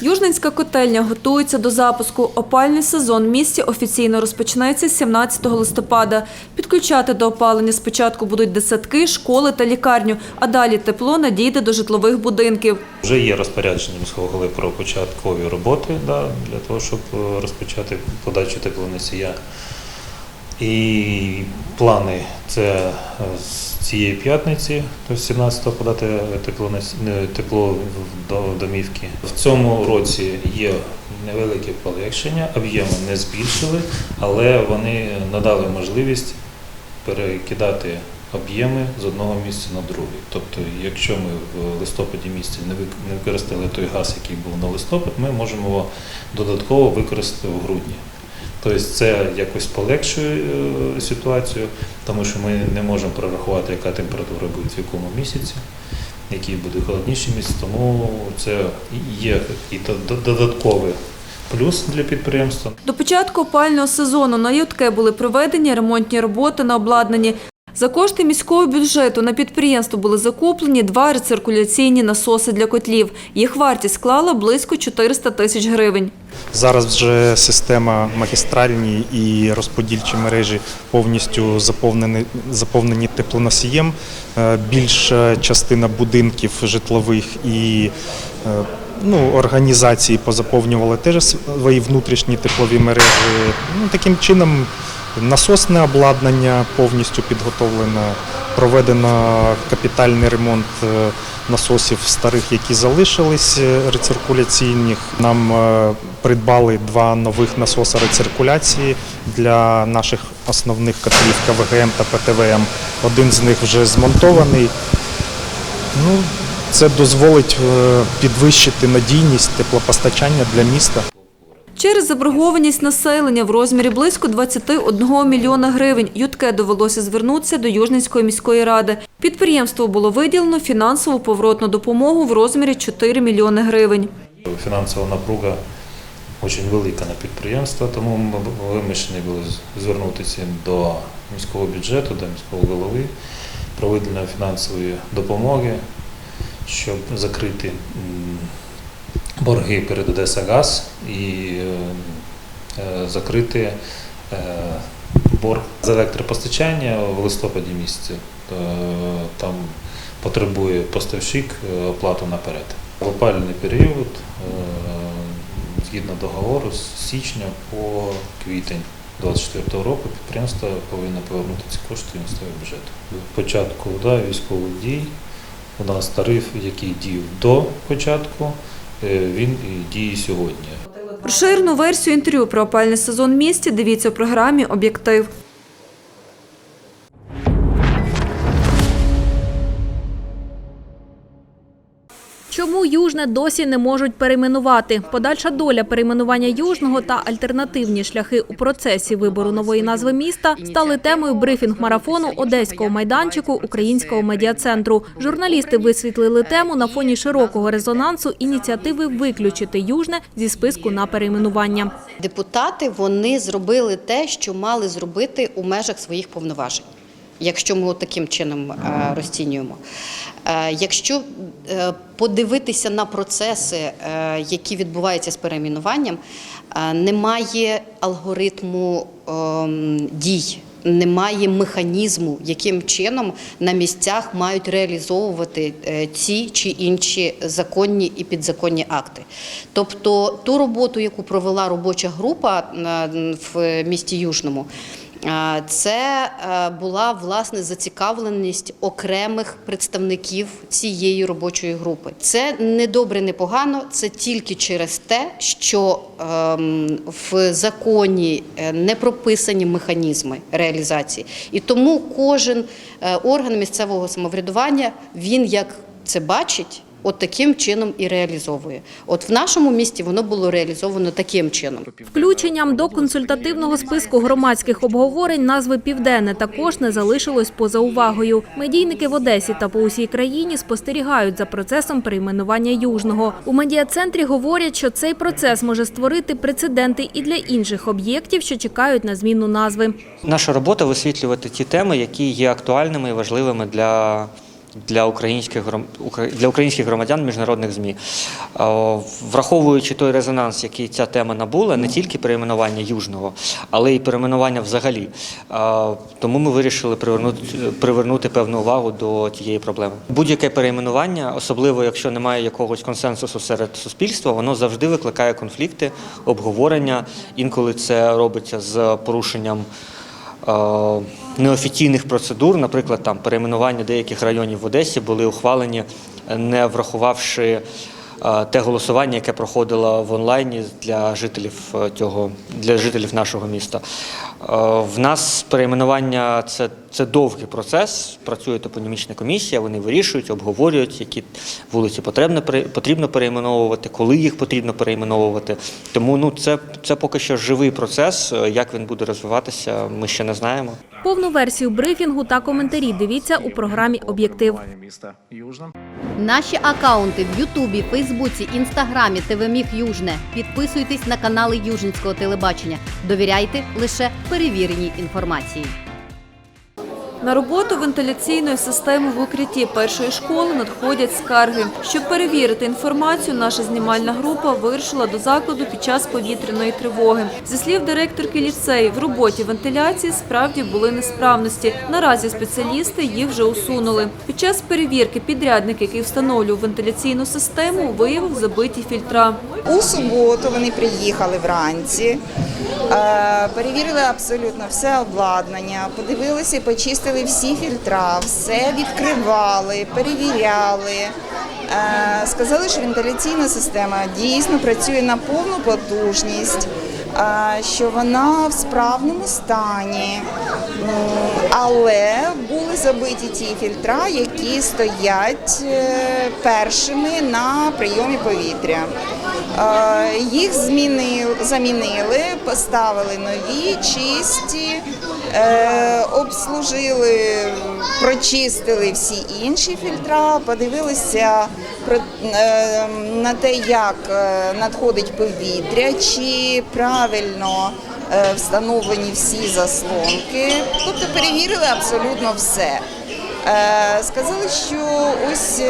Южненська котельня готується до запуску. Опальний сезон в місті офіційно розпочнеться 17 листопада. Підключати до опалення спочатку будуть десятки, школи та лікарню, а далі тепло надійде до житлових будинків. Вже є розпорядження міського голови про початкові роботи да, для того, щоб е, розпочати подачу теплоносія. І плани це е, з цієї п'ятниці, тобто 17-го подати теплонос- не, тепло до домівки. В цьому році є невелике полегшення, об'єми не збільшили, але вони надали можливість перекидати об'єми з одного місця на другий. Тобто, якщо ми в листопаді місяці не використали той газ, який був на листопад, ми можемо його додатково використати в грудні. Тобто це якось полегшує е, ситуацію, тому що ми не можемо прорахувати, яка температура буде в якому місяці, який буде холодніший місяць, тому це є і додатковий плюс для підприємства. До початку опального сезону на ютке були проведені ремонтні роботи на обладнанні. За кошти міського бюджету на підприємство були закуплені два рециркуляційні насоси для котлів. Їх вартість склала близько 400 тисяч гривень. Зараз вже система магістральні і розподільчі мережі повністю заповнені, заповнені теплоносієм. Е, Більша частина будинків житлових і е, ну, організації позаповнювали теж свої внутрішні теплові мережі. Ну, таким чином насосне обладнання повністю підготовлено. Проведено капітальний ремонт е, насосів старих, які залишились е, рециркуляційних. Нам е, придбали два нових насоси рециркуляції для наших основних котлів КВГМ та ПТВМ. Один з них вже змонтований. Ну, це дозволить підвищити надійність теплопостачання для міста. Через заборгованість населення в розмірі близько 21 мільйона гривень ЮТК довелося звернутися до Южненської міської ради. Підприємству було виділено фінансову поворотну допомогу в розмірі 4 мільйони гривень. Фінансова напруга дуже велика на підприємство, тому ми вимушені були звернутися до міського бюджету, до міського голови про виділення фінансової допомоги, щоб закрити борги перед Одеса Газ і закрити е, борг з електропостачання в листопаді місяці. Е, Там потребує поставщик е, оплату наперед. В опальний період, згідно договору, з січня по квітень 2024 року підприємство повинно повернути ці кошти місцевого бюджету. Початку да, військових дій у нас тариф, який діяв до початку, він діє сьогодні. Розширену версію інтерв'ю про опальний сезон місті дивіться у програмі «Об'єктив». Чому Южне досі не можуть перейменувати? Подальша доля перейменування Южного та альтернативні шляхи у процесі вибору нової назви міста стали темою брифінг-марафону одеського майданчику Українського медіа-центру. Журналісти висвітлили тему на фоні широкого резонансу ініціативи виключити Южне зі списку на перейменування. Депутати вони зробили те, що мали зробити у межах своїх повноважень. Якщо ми таким чином е, розцінюємо. Е, Якщо е, подивитися на процеси, які відбуваються з перейменуванням, немає алгоритму ем, дій, немає механізму, яким чином на місцях мають реалізовувати ці чи інші законні і підзаконні акти. Тобто ту роботу, яку провела робоча група в місті Южному. Це е, була власне зацікавленість окремих представників цієї робочої групи. Це не добре, не погано. Це тільки через те, що ем, в законі е, не прописані механізми реалізації, і тому кожен е, орган місцевого самоврядування він як це бачить. От таким чином і реалізовує. От в нашому місті воно було реалізовано таким чином. Включенням до консультативного списку громадських обговорень назви Південне також не залишилось поза увагою. Медійники в Одесі та по усій країні спостерігають за процесом перейменування Южного. У медіа-центрі говорять, що цей процес може створити прецеденти і для інших об'єктів, що чекають на зміну назви. Наша робота висвітлювати ті теми, які є актуальними і важливими для для українських для українських громадян міжнародних ЗМІ. Е, Враховуючи той резонанс, який ця тема набула, не тільки перейменування Южного, але й перейменування взагалі. Е, Тому ми вирішили привернути, привернути певну увагу до тієї проблеми. Будь-яке перейменування, особливо якщо немає якогось консенсусу серед суспільства, воно завжди викликає конфлікти, обговорення. Інколи це робиться з порушенням неофіційних процедур, наприклад, там перейменування деяких районів в Одесі були ухвалені, е, не врахувавши е, те голосування, яке проходило в онлайні для жителів е, цього для жителів нашого міста. Е, В нас перейменування це, це довгий процес. Працює топонімічна комісія, вони вирішують, обговорюють, які вулиці потрібно, потрібно перейменовувати, коли їх потрібно перейменовувати. Тому ну, це, це поки що живий процес. Е, Як він буде розвиватися, ми ще не знаємо. Повну версію брифінгу та коментарі дивіться у програмі Об'єктив. Наші акаунти в Ютубі, Фейсбуці, Інстаграмі, ТВ Міг Южне. Підписуйтесь на канали Южницького телебачення. Довіряйте лише перевіреній інформації. На роботу вентиляційної системи в укритті першої школи надходять скарги. Щоб перевірити інформацію, наша знімальна група вирушила до закладу під час повітряної тривоги. Зі слів директорки ліцею, в роботі вентиляції справді були несправності. Наразі спеціалісти їх вже усунули. Під час перевірки підрядник, який встановлював вентиляційну систему, виявив забиті фільтра. У суботу вони приїхали вранці, перевірили абсолютно все обладнання, подивилися і почистили всі фільтра, все відкривали, перевіряли. Е, Сказали, що вентиляційна система дійсно працює на повну потужність, е, що вона в справному стані, але були забиті ті фільтра, які стоять е, першими на прийомі повітря. Їх змінили, замінили, поставили нові, чисті, е, обслужили, прочистили всі інші фільтра, подивилися е, на те, як е, надходить повітря, чи правильно встановлені всі заслонки. Тобто перевірили абсолютно все. Сказали, що ось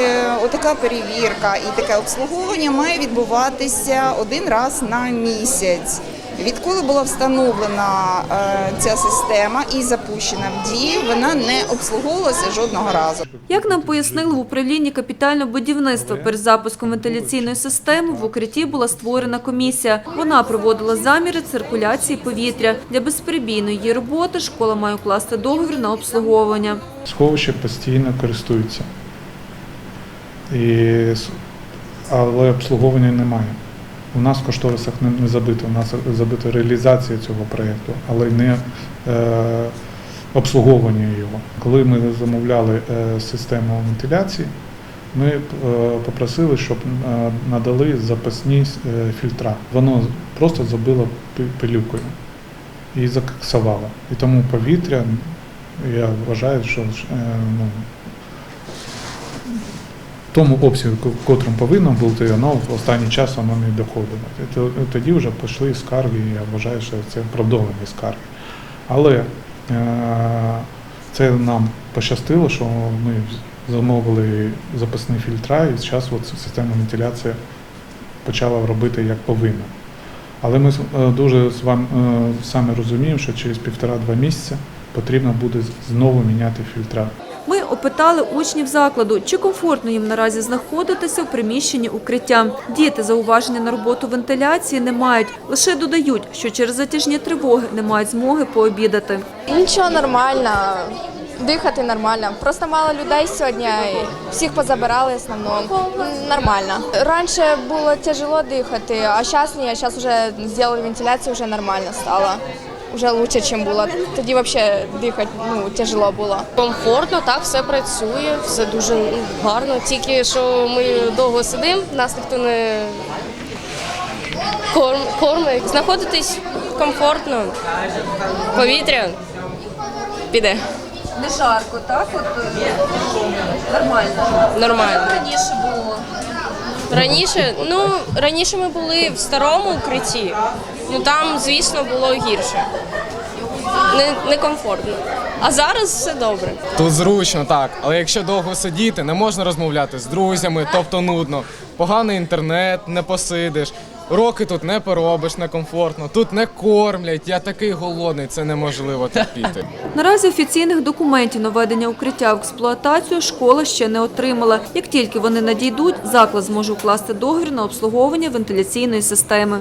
отака перевірка і таке обслуговування має відбуватися один раз на місяць. Відколи була встановлена е, ця система і запущена в дію, вона не обслуговувалася жодного разу. Як нам пояснили в управлінні капітального будівництва, перед запуском вентиляційної системи в укритті була створена комісія. Вона проводила заміри циркуляції повітря. Для безперебійної її роботи школа має укласти договір на обслуговування. Сховище постійно користується. І, але обслуговування немає. У нас в кошторисах не, не забито, у нас забито реалізація цього проєкту, але не е, обслуговування його. Коли ми замовляли е, систему вентиляції, ми е, попросили, щоб е, надали запасні е, фільтра. Воно просто забило пи- пилюкою і закоксувало. І тому повітря, я вважаю, що е, ну, тому обсягу, в котрому повинно бути, воно в останній час воно не доходило. Тоді вже пішли скарги, і я вважаю, що це оправдовані скарги. Але е, це нам пощастило, що ми замовили запасні фільтра, і зараз от система вентиляції почала робити як повинна. Але ми е, дуже з вами е, саме розуміємо, що через півтора-два місяці потрібно буде знову міняти фільтра. Опитали учнів закладу, чи комфортно їм наразі знаходитися в приміщенні укриття. Діти зауваження на роботу вентиляції не мають. Лише додають, що через затяжні тривоги не мають змоги пообідати. Нічого нормально, дихати нормально. Просто мало людей сьогодні, всіх позабирали в основному. Нормально. Раніше було тяжело дихати, а зараз ні, зараз вже зробили вентиляцію, вже нормально стало. Вже краще, ніж було. Тоді взагалі дихати ну, тяжело було. Комфортно, так, все працює, все дуже гарно. Тільки що ми довго сидимо, нас ніхто не корм, кормить. Знаходитись комфортно, повітря піде. Не жарко, так? От нормально. Нормально. Раніше було. Раніше, ну раніше ми були в старому укритті, ну там, звісно, було гірше. Не, некомфортно. А зараз все добре. Тут зручно, так. Але якщо довго сидіти, не можна розмовляти з друзями, тобто нудно. Поганий інтернет, не посидиш. Уроки тут не поробиш, некомфортно. Тут не кормлять. Я такий голодний, це неможливо терпіти. Наразі офіційних документів на введення укриття в експлуатацію школа ще не отримала. Як тільки вони надійдуть, заклад зможе укласти договір на обслуговування вентиляційної системи.